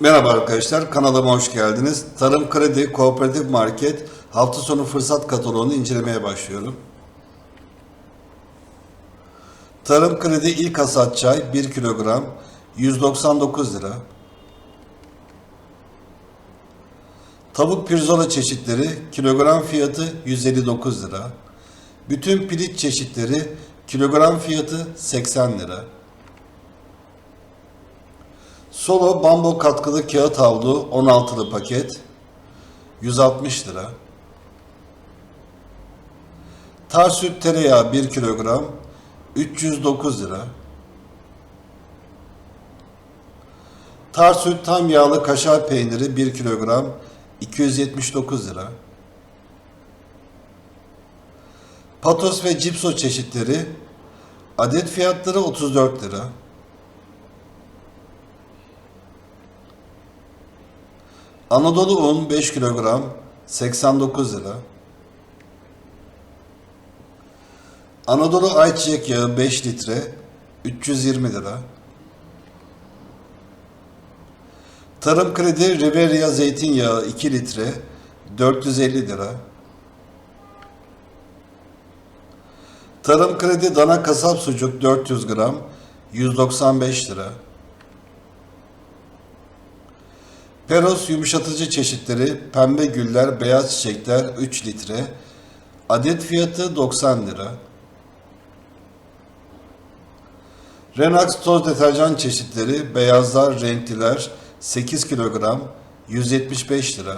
Merhaba arkadaşlar, kanalıma hoş geldiniz. Tarım Kredi Kooperatif Market hafta sonu fırsat kataloğunu incelemeye başlıyorum. Tarım Kredi ilk hasat çay 1 kilogram 199 lira. Tavuk pirzola çeşitleri kilogram fiyatı 159 lira. Bütün piliç çeşitleri kilogram fiyatı 80 lira. Solo bambu katkılı kağıt havlu 16'lı paket 160 lira. Tar süt tereyağı 1 kilogram 309 lira. Tar süt tam yağlı kaşar peyniri 1 kilogram 279 lira. Patos ve cipso çeşitleri adet fiyatları 34 lira. Anadolu un 5 kilogram 89 lira. Anadolu ayçiçek yağı 5 litre 320 lira. Tarım Kredi Riveria zeytinyağı 2 litre 450 lira. Tarım Kredi dana kasap sucuk 400 gram 195 lira. Peros yumuşatıcı çeşitleri pembe güller, beyaz çiçekler 3 litre. Adet fiyatı 90 lira. Renax toz deterjan çeşitleri beyazlar, renkliler 8 kilogram 175 lira.